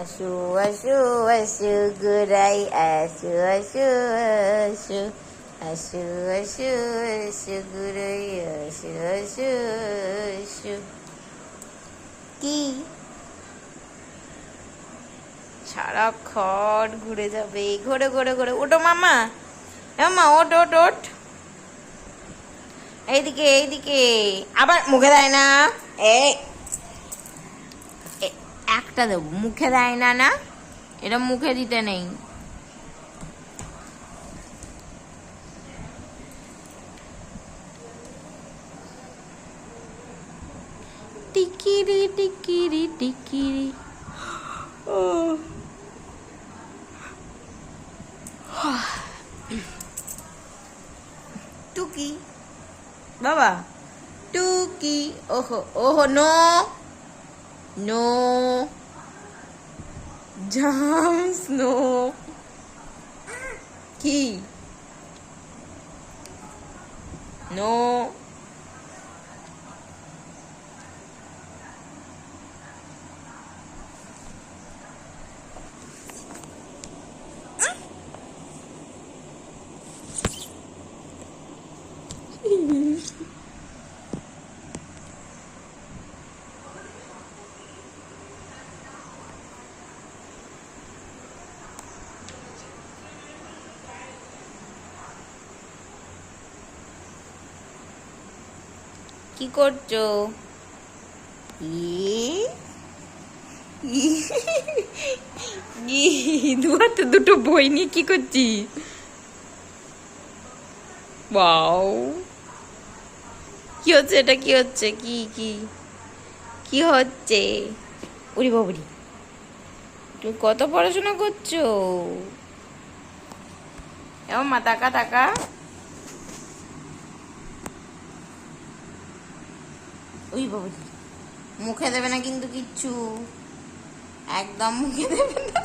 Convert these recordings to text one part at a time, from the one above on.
আসো আসো আসো গোড়াই আসো আসো আসো আসো আসো আসো গোড়াই আসো আসো আসো কি সারাক্ষণ ঘুরে যাবে, ঘুরে ঘুরে ঘুরে। ওটো মামা। মামা ওট ওট ওট এইদিকে এইদিকে। আবার মুখে দেয় না। এই একটা দেবো মুখে দেয় না না এটা মুখে দিতে নেই টিকিরি টিকিরি টিকিরি ও টুকি বাবা টুকি ওহো ওহো নো নো জাম্পস নো কি নো কি করছ? হাতে দুটো বই নিয়ে কি করছি? বাও কি হচ্ছে এটা? কি হচ্ছে? কি কি কি হচ্ছে? উড়ি বাবুরি তুমি কত পড়াশোনা করছ? এমন মা টাকা টাকা ওই বাবুজি মুখে দেবে না কিন্তু কিচ্ছু। একদম মুখে দেবে না।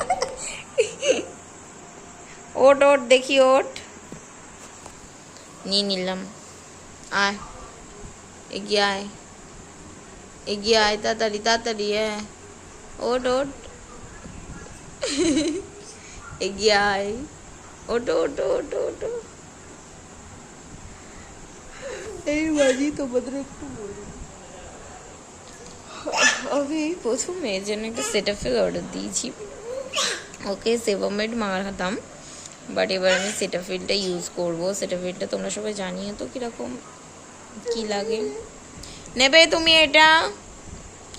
ওট ওট, দেখি ওট। নিয়ে নিলাম। আয়। এগিয়ে আয়। এগিয়ে আয়, তাড়াতাড়ি তাড়াতাড়ি হ্যাঁ। ওট ওট। এগিয়ে আয়। ওটো ওটো ওটো ওটো। এই বাজি তোমাদের একটু বলি। আমি প্রথম মেয়ের জন্য একটা সেটাফেল অর্ডার দিয়েছি। ওকে সেভামেড মাখাতাম বাট এবার আমি সেটাফিলটা ইউজ করব। সেটাফিলটা তোমরা সবাই জানিয়ে তো কীরকম, কি লাগে। নেবে তুমি এটা।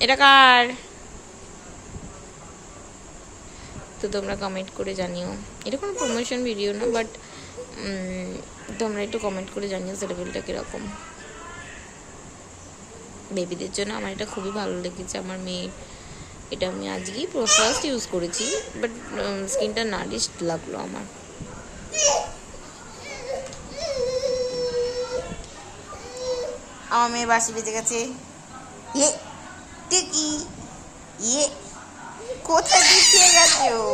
এটা কার? তো তোমরা কমেন্ট করে জানিও। এটা কোনো প্রমোশন ভিডিও না বাট তোমরা একটু কমেন্ট করে জানিও সেটাফিলটা কীরকম। বেবিদের জন্য আমার এটা খুবই ভালো লেগেছে, আমার মেয়ে। এটা আমি আজকেই ফার্স্ট ইউজ করেছি বাট স্কিনটা নারিস্ট লাগল আমার। আমার মেয়ে বাসি বেঁচে গেছে। ইয়ে ইয়ে কোথায় দেখিয়ে গেছে ও?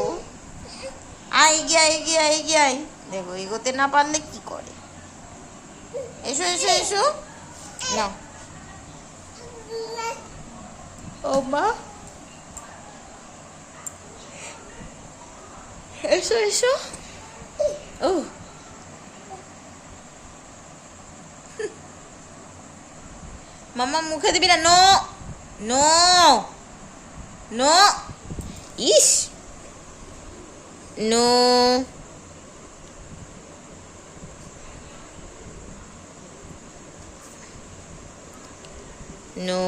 আয় গিয়ে আয় গিয়ে আয় গিয়ে আয়। দেখো, এগোতে না পারলে কি করে? এসো এসো এসো। না। ও মা এসো এসো ও মামা মুখে দিবি না নো নো নো ইস নো নো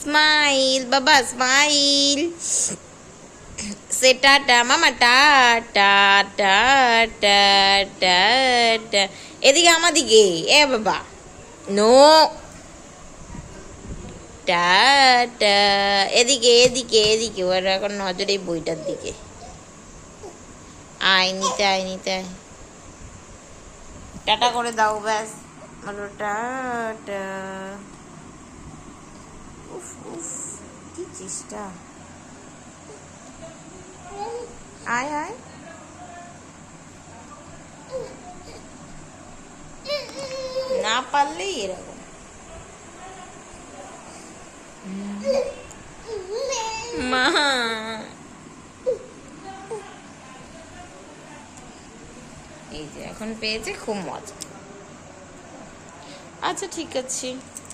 স্মাইল বাবা স্মাইল সে টাটা মামা টাটা টাটা টাটা এদিকে আমাদিকে এ বাবা। নো টাটা এদিকে এদিকে এদিকে, ওর এখন নজর এই বইটার দিকে। আয় নিতে আয় টাটা করে দাও, ব্যাস। বলো টাটা কি চেষ্টা আয় আয়। না পারলেই এরকম। মা। এই যে এখন পেয়েছে খুব মজা। আচ্ছা ঠিক আছে।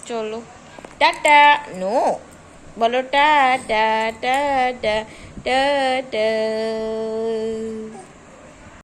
চলো। টাটা। নো। বলো টাটা টাটা টাটা